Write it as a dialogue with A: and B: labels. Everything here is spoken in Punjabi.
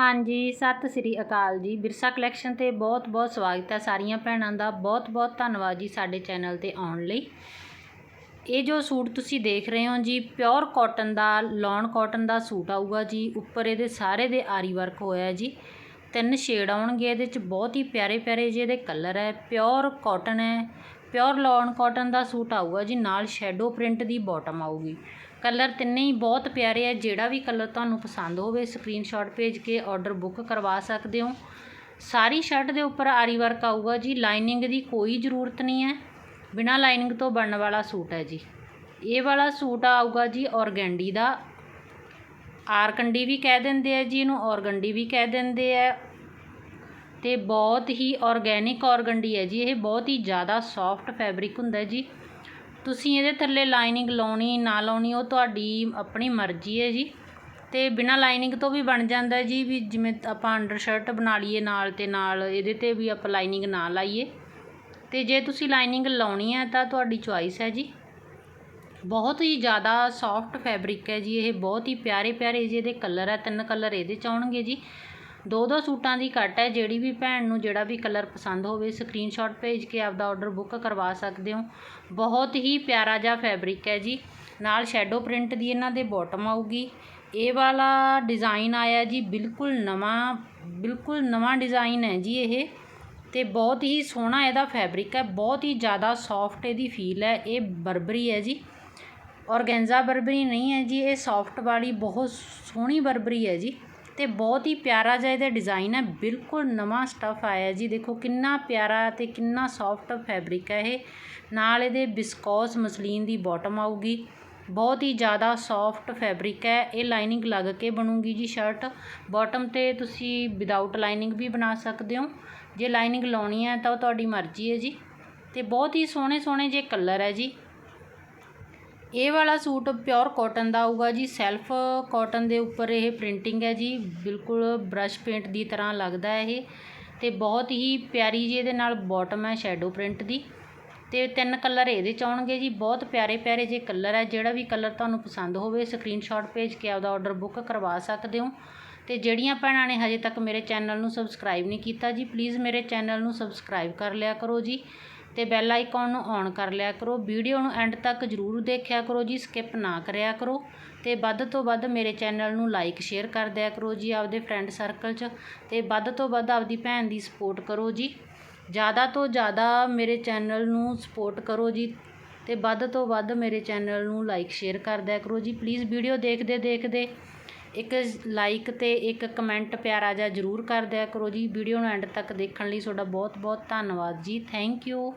A: ਹਾਂਜੀ, ਸਤਿ ਸ੍ਰੀ ਅਕਾਲ ਜੀ। ਬਿਰਸਾ ਕਲੈਕਸ਼ਨ ਤੇ ਬਹੁਤ-ਬਹੁਤ ਸਵਾਗਤ ਹੈ ਸਾਰੀਆਂ ਭੈਣਾਂ ਦਾ। ਬਹੁਤ-ਬਹੁਤ ਧੰਨਵਾਦ ਜੀ ਸਾਡੇ ਚੈਨਲ ਤੇ ਆਉਣ ਲਈ। ਇਹ ਜੋ ਸੂਟ ਤੁਸੀਂ ਦੇਖ ਰਹੇ ਹੋ ਜੀ, ਪਿਓਰ ਕਾਟਨ ਦਾ ਲੌਨ ਕਾਟਨ ਦਾ ਸੂਟ ਆਊਗਾ ਜੀ। ਉੱਪਰ ਇਹਦੇ ਸਾਰੇ ਦੇ ਆਰੀ ਵਰਕ ਹੋਇਆ ਜੀ। ਤਿੰਨ ਸ਼ੇਡ ਆਉਣਗੇ, ਇਹਦੇ ਚ ਬਹੁਤ ਹੀ ਪਿਆਰੇ ਪਿਆਰੇ ਜਿਹੇ ਇਹਦੇ ਕਲਰ ਹੈ। ਪਿਓਰ ਕਾਟਨ ਹੈ, ਪਿਓਰ ਲੌਨ ਕਾਟਨ ਦਾ ਸੂਟ ਆਊਗਾ ਜੀ। ਨਾਲ ਸ਼ੈਡੋ ਪ੍ਰਿੰਟ ਦੀ ਬਾਟਮ ਆਊਗੀ। ਕਲਰ ਤਿੰਨੇ ਹੀ ਬਹੁਤ ਪਿਆਰੇ ਹੈ ਜਿਹੜਾ ਵੀ ਕਲਰ ਤੁਹਾਨੂੰ ਪਸੰਦ ਹੋਵੇ ਸਕਰੀਨਸ਼ਾਟ ਭੇਜ ਕੇ ਆਰਡਰ ਬੁੱਕ ਕਰਵਾ ਸਕਦੇ ਹੋ। ਸਾਰੀ ਸ਼ਰਟ ਦੇ ਉੱਪਰ ਆਰੀ ਵਰਕ ਆਊਗਾ ਜੀ। ਲਾਈਨਿੰਗ ਦੀ ਕੋਈ ਜ਼ਰੂਰਤ ਨਹੀਂ ਹੈ। ਬਿਨਾ ਲਾਈਨਿੰਗ ਤੋਂ ਬਣਨ ਵਾਲਾ ਸੂਟ ਹੈ ਜੀ। ਇਹ ਵਾਲਾ ਸੂਟ ਆਊਗਾ ਜੀ ਔਰਗੈਂਡੀ ਦਾ। ਆਰਕੰਡੀ ਵੀ ਕਹਿ ਦਿੰਦੇ ਆ ਜੀ ਇਹਨੂੰ, ਔਰਗੰਡੀ ਵੀ ਕਹਿ ਦਿੰਦੇ ਆ। ਤੇ ਬਹੁਤ ਹੀ ਆਰਗੈਨਿਕ ਔਰਗੰਡੀ ਹੈ ਜੀ। ਇਹ ਬਹੁਤ ਹੀ ਜ਼ਿਆਦਾ ਸੌਫਟ ਫੈਬਰਿਕ ਹੁੰਦਾ ਜੀ। ਤੁਸੀਂ ਇਹਦੇ ਥੱਲੇ ਲਾਈਨਿੰਗ ਲਾਉਣੀ, ਨਾ ਲਾਉਣੀ, ਉਹ ਤੁਹਾਡੀ ਆਪਣੀ ਮਰਜ਼ੀ ਹੈ ਜੀ। ਤੇ ਬਿਨਾ ਲਾਈਨਿੰਗ ਤੋਂ ਵੀ ਬਣ ਜਾਂਦਾ ਜੀ, ਵੀ ਜਿਵੇਂ ਆਪਾਂ ਅੰਡਰਸ਼ਰਟ ਬਣਾ ਲਈਏ ਨਾਲ ਤੇ ਨਾਲ, ਇਹਦੇ ਤੇ ਵੀ ਆਪਾਂ ਲਾਈਨਿੰਗ ਨਾ ਲਾਈਏ। ਤੇ ਜੇ ਤੁਸੀਂ ਲਾਈਨਿੰਗ ਲਾਉਣੀ ਹੈ ਤਾਂ ਤੁਹਾਡੀ ਚੁਆਇਸ ਹੈ ਜੀ। ਬਹੁਤ ਹੀ ਜ਼ਿਆਦਾ ਸੌਫਟ ਫੈਬਰਿਕ ਹੈ ਜੀ, ਇਹ ਬਹੁਤ ਹੀ ਪਿਆਰੇ ਪਿਆਰੇ ਜਿਹੇ ਇਹਦੇ ਕਲਰ ਹੈ, ਤਿੰਨ ਕਲਰ ਇਹਦੇ ਚ ਆਉਣਗੇ ਜੀ। ਦੋ ਦੋ ਸੂਟਾਂ ਦੀ ਕੱਟ ਹੈ, ਜਿਹੜੀ ਵੀ ਭੈਣ ਨੂੰ ਜਿਹੜਾ ਵੀ ਕਲਰ ਪਸੰਦ ਹੋਵੇ ਸਕਰੀਨਸ਼ਾਟ ਭੇਜ ਕੇ ਆਪਦਾ ਆਰਡਰ ਬੁੱਕ ਕਰਵਾ ਸਕਦੇ ਹੋ। ਬਹੁਤ ਹੀ ਪਿਆਰਾ ਜਿਹਾ ਫੈਬਰਿਕ ਹੈ ਜੀ। ਨਾਲ ਸ਼ੈਡੋ ਪ੍ਰਿੰਟ ਦੀ ਇਹਨਾਂ ਦੇ ਬਾਟਮ ਆਊਗੀ। ਇਹ ਵਾਲਾ ਡਿਜ਼ਾਈਨ ਆਇਆ ਜੀ, ਬਿਲਕੁਲ ਨਵਾਂ ਬਿਲਕੁਲ ਨਵਾਂ ਡਿਜ਼ਾਈਨ ਹੈ ਜੀ ਇਹ। ਤੇ ਬਹੁਤ ਹੀ ਸੋਹਣਾ ਇਹਦਾ ਫੈਬਰਿਕ ਹੈ, ਬਹੁਤ ਹੀ ਜ਼ਿਆਦਾ ਸੌਫਟ ਇਹਦੀ ਫੀਲ ਹੈ, ਇਹ ਬਰਬਰੀ ਹੈ ਜੀ। ਔਰਗੈਂਜ਼ਾ ਬਰਬਰੀ ਨਹੀਂ ਹੈ ਜੀ, ਇਹ ਸੌਫਟ ਵਾਲੀ, ਬਹੁਤ ਸੋਹਣੀ ਬਰਬਰੀ ਹੈ ਜੀ। ਅਤੇ ਬਹੁਤ ਹੀ ਪਿਆਰਾ ਜਿਹਾ ਇਹਦਾ ਡਿਜ਼ਾਇਨ ਹੈ। ਬਿਲਕੁਲ ਨਵਾਂ ਸਟੱਫ ਆਇਆ ਜੀ। ਦੇਖੋ ਕਿੰਨਾ ਪਿਆਰਾ ਅਤੇ ਕਿੰਨਾ ਸੋਫਟ ਫੈਬਰਿਕ ਹੈ ਇਹ। ਨਾਲ ਇਹਦੇ ਬਿਸਕੋਸ ਮਸਲੀਨ ਦੀ ਬੋਟਮ ਆਊਗੀ। ਬਹੁਤ ਹੀ ਜ਼ਿਆਦਾ ਸੌਫਟ ਫੈਬਰਿਕ ਹੈ। ਇਹ ਲਾਈਨਿੰਗ ਲੱਗ ਕੇ ਬਣੂਗੀ ਜੀ ਸ਼ਰਟ ਬਾਟਮ ਤੇ ਤੁਸੀਂ ਵਿਦਆਊਟ ਲਾਈਨਿੰਗ ਵੀ ਬਣਾ ਸਕਦੇ ਹੋ। ਜੇ ਲਾਈਨਿੰਗ ਲਾਉਣੀ ਹੈ ਤਾਂ ਉਹ ਤੁਹਾਡੀ ਮਰਜ਼ੀ ਹੈ ਜੀ। ਤੇ ਬਹੁਤ ਹੀ ਸੋਹਣੇ ਸੋਹਣੇ ਜੇ ਕਲਰ ਹੈ ਜੀ। ਇਹ ਵਾਲਾ ਸੂਟ ਪਿਓਰ ਕਾਟਨ ਦਾ ਆਊਗਾ ਜੀ। ਸੈਲਫ ਕਾਟਨ ਦੇ ਉੱਪਰ ਇਹ ਪ੍ਰਿੰਟਿੰਗ ਹੈ ਜੀ। ਬਿਲਕੁਲ ਬ੍ਰਸ਼ ਪੇਂਟ ਦੀ ਤਰ੍ਹਾਂ ਲੱਗਦਾ ਹੈ ਇਹ। ਤੇ ਬਹੁਤ ਹੀ ਪਿਆਰੀ ਜੀ, ਇਹਦੇ ਨਾਲ ਬਾਟਮ ਹੈ ਸ਼ੈਡੋ ਪ੍ਰਿੰਟ ਦੀ। ਤੇ ਤਿੰਨ ਕਲਰ ਇਹਦੇ ਚ ਆਉਣਗੇ ਜੀ। ਬਹੁਤ ਪਿਆਰੇ ਪਿਆਰੇ ਜੇ ਕਲਰ ਹੈ, ਜਿਹੜਾ ਵੀ ਕਲਰ ਤੁਹਾਨੂੰ ਪਸੰਦ ਹੋਵੇ ਸਕਰੀਨਸ਼ਾਟ ਭੇਜ ਕੇ ਆਪਦਾ ਆਰਡਰ ਬੁੱਕ ਕਰਵਾ ਸਕਦੇ ਹੋ। ਤੇ ਜਿਹੜੀਆਂ ਭੈਣਾਂ ਨੇ ਹਜੇ ਤੱਕ ਮੇਰੇ ਚੈਨਲ ਨੂੰ ਸਬਸਕ੍ਰਾਈਬ ਨਹੀਂ ਕੀਤਾ ਜੀ ਪਲੀਜ਼ ਮੇਰੇ ਚੈਨਲ ਨੂੰ ਸਬਸਕ੍ਰਾਈਬ ਕਰ ਲਿਆ ਕਰੋ ਜੀ। ਅਤੇ ਬੈਲ ਆਈਕਨ ਨੂੰ ਔਨ ਕਰ ਲਿਆ ਕਰੋ। ਵੀਡੀਓ ਨੂੰ ਐਂਡ ਤੱਕ ਜ਼ਰੂਰ ਦੇਖਿਆ ਕਰੋ ਜੀ ਸਕਿਪ ਨਾ ਕਰਿਆ ਕਰੋ। ਅਤੇ ਵੱਧ ਤੋਂ ਵੱਧ ਮੇਰੇ ਚੈਨਲ ਨੂੰ ਲਾਈਕ ਸ਼ੇਅਰ ਕਰ ਦਿਆ ਕਰੋ ਜੀ, ਆਪਦੇ ਫਰੈਂਡ ਸਰਕਲ 'ਚ। ਅਤੇ ਵੱਧ ਤੋਂ ਵੱਧ ਆਪਦੀ ਭੈਣ ਦੀ ਸਪੋਰਟ ਕਰੋ ਜੀ। ਜ਼ਿਆਦਾ ਤੋਂ ਜ਼ਿਆਦਾ ਮੇਰੇ ਚੈਨਲ ਨੂੰ ਸਪੋਰਟ ਕਰੋ ਜੀ। ਅਤੇ ਵੱਧ ਤੋਂ ਵੱਧ ਮੇਰੇ ਚੈਨਲ ਨੂੰ ਲਾਈਕ ਸ਼ੇਅਰ ਕਰ ਦਿਆ ਕਰੋ ਜੀ। ਪਲੀਜ਼ ਵੀਡੀਓ ਦੇਖਦੇ ਦੇਖਦੇ ਇੱਕ ਲਾਈਕ ਅਤੇ ਇੱਕ ਕਮੈਂਟ ਪਿਆਰਾ ਜਿਹਾ ਜ਼ਰੂਰ ਕਰ ਦਿਆ ਕਰੋ ਜੀ। ਵੀਡੀਓ ਨੂੰ ਐਂਡ ਤੱਕ ਦੇਖਣ ਲਈ ਤੁਹਾਡਾ ਬਹੁਤ ਬਹੁਤ ਧੰਨਵਾਦ ਜੀ। Thank you